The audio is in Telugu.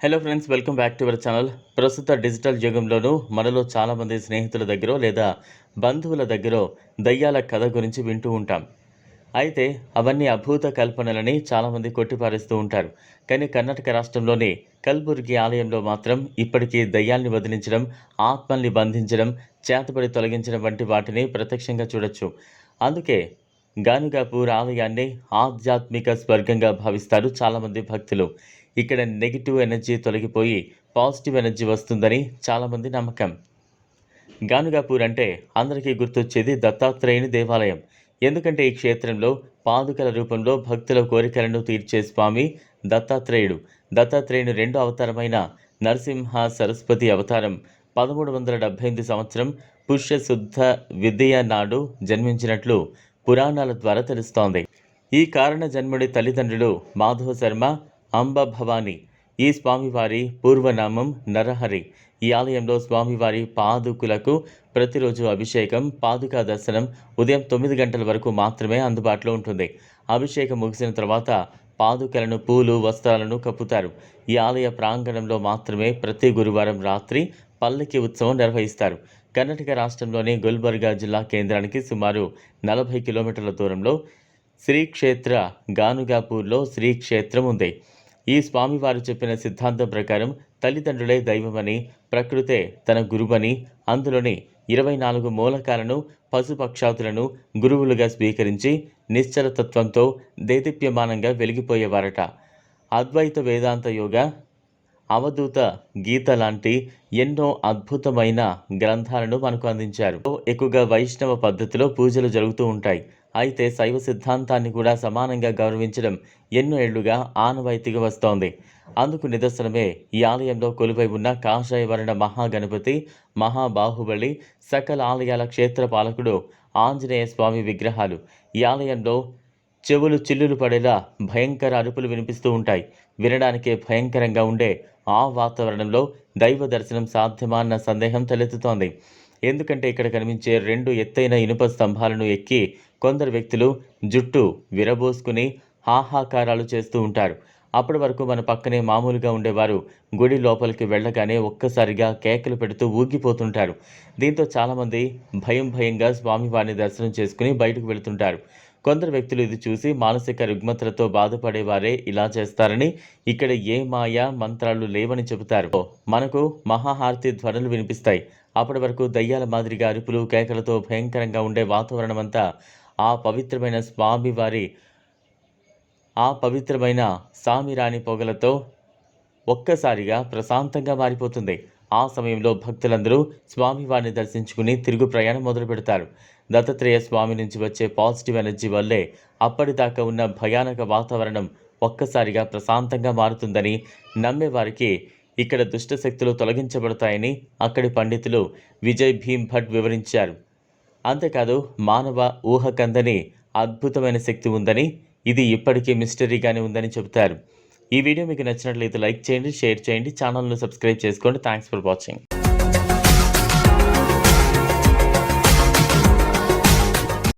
Hello friends welcome back to our channel ప్రస్తుత డిజిటల్ యుగంలోనూ మనలో చాలామంది స్నేహితుల దగ్గర లేదా బంధువుల దగ్గర దయ్యాల కథ గురించి వింటూ ఉంటాం. అయితే అవన్నీ అభూత కల్పనలని చాలామంది కొట్టిపారేస్తూ ఉంటారు. కానీ కర్ణాటక రాష్ట్రంలోని కల్బుర్గి ఆలయంలో మాత్రం ఇప్పటికీ దయ్యాల్ని వదిలించడం ఆత్మల్ని బంధించడం చేతపడి తొలగించడం వంటి వాటిని ప్రత్యక్షంగా చూడొచ్చు. అందుకే గానుగాపూర్ ఆలయాన్ని ఆధ్యాత్మిక స్వర్గంగా భావిస్తారు చాలామంది భక్తులు. ఇక్కడ నెగిటివ్ ఎనర్జీ తొలగిపోయి పాజిటివ్ ఎనర్జీ వస్తుందని చాలామంది నమ్మకం. గానుగాపూర్ అంటే అందరికీ గుర్తొచ్చేది దత్తాత్రేయుని దేవాలయం. ఎందుకంటే ఈ క్షేత్రంలో పాదుకల రూపంలో భక్తుల కోరికలను తీర్చే స్వామి దత్తాత్రేయుడు. దత్తాత్రేయుని రెండో అవతారమైన నరసింహ సరస్వతి అవతారం పదమూడు వందల డెబ్బై ఎనిమిది సంవత్సరం పుష్యశుద్ధ విద్య నాడు జన్మించినట్లు పురాణాల ద్వారా తెలుస్తోంది. ఈ కారణ జన్ముడి తల్లిదండ్రులు మాధవ శర్మ అంబ భవాని ఈ స్వామివారి పూర్వనామం నరహరి. ఈ ఆలయంలో స్వామివారి పాదుకులకు ప్రతిరోజు అభిషేకం పాదుకా దర్శనం ఉదయం తొమ్మిది గంటల వరకు మాత్రమే అందుబాటులో ఉంటుంది. అభిషేకం ముగిసిన తర్వాత పాదుకలను పూలు వస్త్రాలను కప్పుతారు. ఈ ఆలయ ప్రాంగణంలో మాత్రమే ప్రతి గురువారం రాత్రి పల్లకి ఉత్సవం నిర్వహిస్తారు. కర్ణాటక రాష్ట్రంలోని గుల్బర్గా జిల్లా కేంద్రానికి సుమారు నలభై కిలోమీటర్ల దూరంలో శ్రీక్షేత్ర గానుగాపూర్లో శ్రీక్షేత్రం ఉంది. ఈ స్వామివారు చెప్పిన సిద్ధాంతం ప్రకారం తల్లిదండ్రులే దైవమని ప్రకృతే తన గురువని అందులోని ఇరవై నాలుగు మూలకాలను పశుపక్షాతులను గురువులుగా స్వీకరించి నిశ్చలతత్వంతో దేదీప్యమానంగా వెలిగిపోయేవారట. అద్వైత వేదాంత యోగ అవధూత గీత లాంటి ఎన్నో అద్భుతమైన గ్రంథాలను మనకు అందించారు. ఎక్కువగా వైష్ణవ పద్ధతిలో పూజలు జరుగుతూ ఉంటాయి. అయితే శైవ సిద్ధాంతాన్ని కూడా సమానంగా గౌరవించడం ఎన్నో ఏళ్ళుగా ఆనవాయితీగా వస్తోంది. అందుకు నిదర్శనమే ఈ ఆలయంలో కొలువై ఉన్న కాషాయవర్ణ మహాగణపతి మహాబాహుబలి సకల ఆలయాల క్షేత్రపాలకుడు ఆంజనేయ స్వామి విగ్రహాలు. ఈ ఆలయంలో చెవులు చిల్లులు పడేలా భయంకర అరుపులు వినిపిస్తూ ఉంటాయి. వినడానికే భయంకరంగా ఉండే ఆ వాతావరణంలో దైవ దర్శనం సాధ్యమా అన్న సందేహం తలెత్తుతోంది. ఎందుకంటే ఇక్కడ కనిపించే రెండు ఎత్తైన ఇనుప స్తంభాలను ఎక్కి కొందరు వ్యక్తులు జుట్టు విరబోసుకుని హాహాకారాలు చేస్తూ ఉంటారు. అప్పటి వరకు మన పక్కనే మామూలుగా ఉండేవారు. గుడి లోపలికి వెళ్ళగానే ఒక్కసారిగా కేకలు పెడుతూ ఊగిపోతుంటారు. దీంతో చాలామంది భయం భయంగా స్వామివారిని దర్శనం చేసుకుని బయటకు వెళుతుంటారు. కొందరు వ్యక్తులు ఇది చూసి మానసిక రుగ్మతలతో బాధపడేవారే ఇలా చేస్తారని ఇక్కడ ఏ మాయ మంత్రాలు లేవని చెబుతారు. మనకు మహాహారతి ధ్వనులు వినిపిస్తాయి. అప్పటి వరకు దయ్యాల మాదిరిగా అరుపులు కేకలతో భయంకరంగా ఉండే వాతావరణం అంతా ఆ పవిత్రమైన స్వామివారి ఆ పవిత్రమైన సామిరాణి పొగలతో ఒక్కసారిగా ప్రశాంతంగా మారిపోతుంది. ఆ సమయంలో భక్తులందరూ స్వామివారిని దర్శించుకుని తిరుగు ప్రయాణం మొదలు పెడతారు దత్తాత్రేయ స్వామి నుంచి వచ్చే పాజిటివ్ ఎనర్జీ వల్లే అప్పటిదాకా ఉన్న భయానక వాతావరణం ఒక్కసారిగా ప్రశాంతంగా మారుతుందని నమ్మేవారికి ఇక్కడ దుష్టశక్తులు తొలగించబడతాయని అక్కడి పండితులు విజయ్ భీమ్ భట్ వివరించారు. అంతేకాదు మానవ ఊహకందని అద్భుతమైన శక్తి ఉందని ఇది ఇప్పటికీ మిస్టరీగానే ఉందని చెబుతారు. ఈ వీడియో మీకు నచ్చినట్లయితే లైక్ చేయండి షేర్ చేయండి ఛానల్ను సబ్స్క్రైబ్ చేసుకోండి. Thanks for watching.